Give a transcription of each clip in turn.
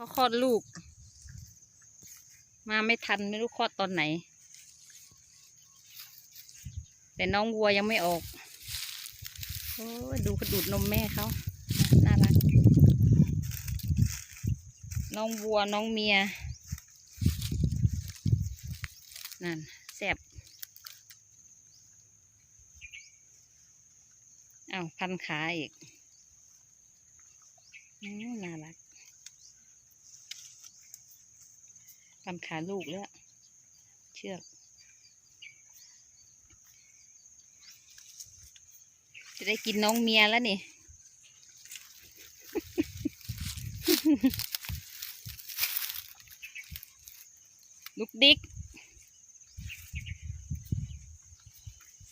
เขาคลอดลูก มาไม่ทันไม่รู้คลอดตอนไหน แต่น้องวัวยังไม่ออกโอ้ดูกระดูดนมแม่เขาน่ารัก น้องวัวน้องเมีย นั่นแซ่บอ้าวพันขาอีกน่ารัก พันขาลูกแล้ว เชือกจะได้กินน้องเมียแล้วนี่ ลูกดิก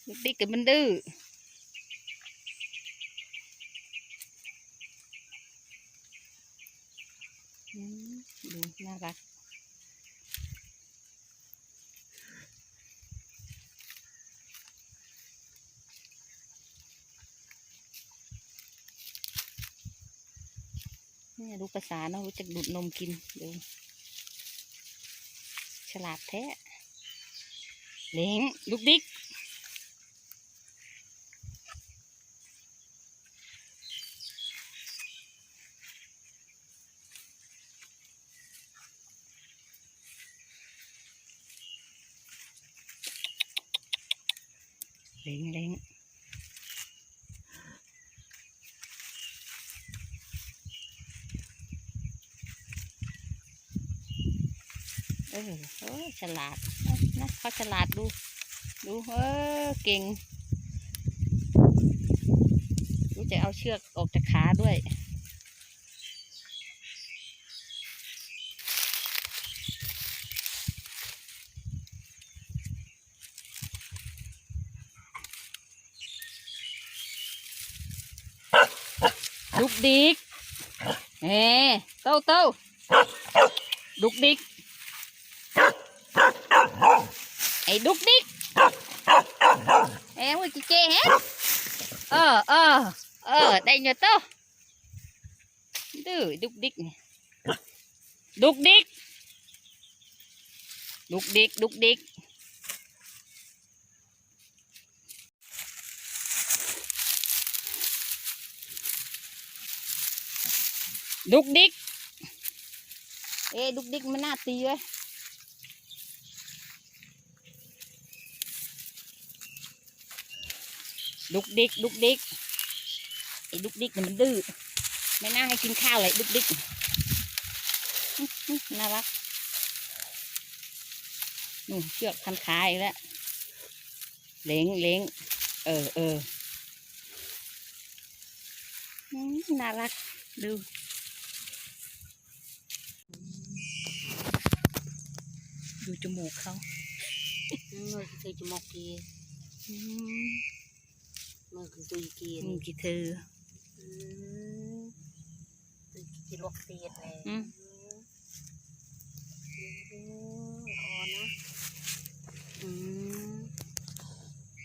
ลูกดิกกับมันดื้ออืมดูน่ารัก เนี่ยรู้ภาษาเนอะรู้จักดูดนมกินดูฉลาดแท้เล้งลูกดิกเล้งเล้ง ออเออฉลาดนะเขาฉลาดดู ดูเออเก่งรู้จะเอาเชือกออกจากขาด้วยดุกดิกเอ้เต้าเต้าดุกดิก ไอ้ดุกดิกเอ้มึงจีเจเฮ็ดเออเออเออได้เงินโตดื้อดุกดิกนี่ดุกดิกดุกดิกดุกดิกดุกดิกเอ้ดุกดิกมันน่าตีเว้ย ดุกดิกดุกดิกไอ้ดุกดิกเนี่ยมันดื้อไม่น่าให้กินข้าวเลยดุกดิกอื้อหือน่ารักนู่นเชือกพันขาอีกแล้วเล้งเล้งเออเอออื้อน่ารักดูดูจมูกเขา người thì chỉ một kia อื ม người thì tùy kia นี่กี่เธอ tùy chỉ luộc tiền này อืม ồ nó ừ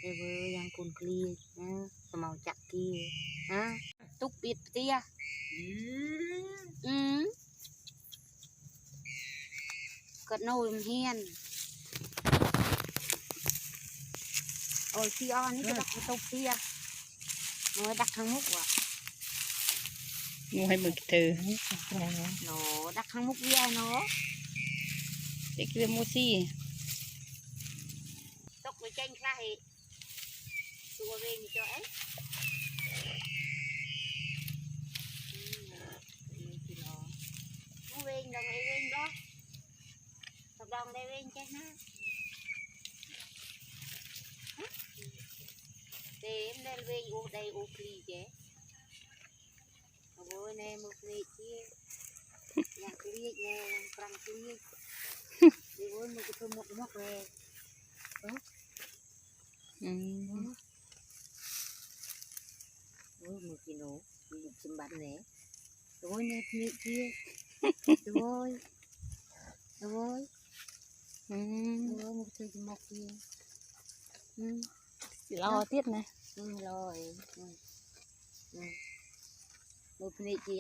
bây giờ yang cồn kia nha sao màu chặt kia hả túc biệt tia ừ cất nồi hiền ôi khi on cái đặt cái túc tia nó đặt thằng múc à งูให้มือกี่เ ôi chi o ní cái ừ. đặt cái tô kia. Nó đặt hàng múc quá. Mua hai mực thử nó đặt hàng múc kia nó. Để kia mua xi. Tóc với chanh ra hết tôi về cho ấy. Hãy subscribe cho kênh Ghiền Mì Gõ Để không bỏ lỡ những video hấp dẫn tem dal ve u dai u kri je bo ne mu kri chi ya kri ne prang kri đi bo mu ko mo mo ve ừ. Ừ mu ki no đi chim bắn nè. Rồi nè kri kia. Rồi rồi ừ. Rồi mu kri mo kia. Ừ. สิเราเอาเทียบนะ ừ, rồi. Ừ. Ừ. Một cái này kia.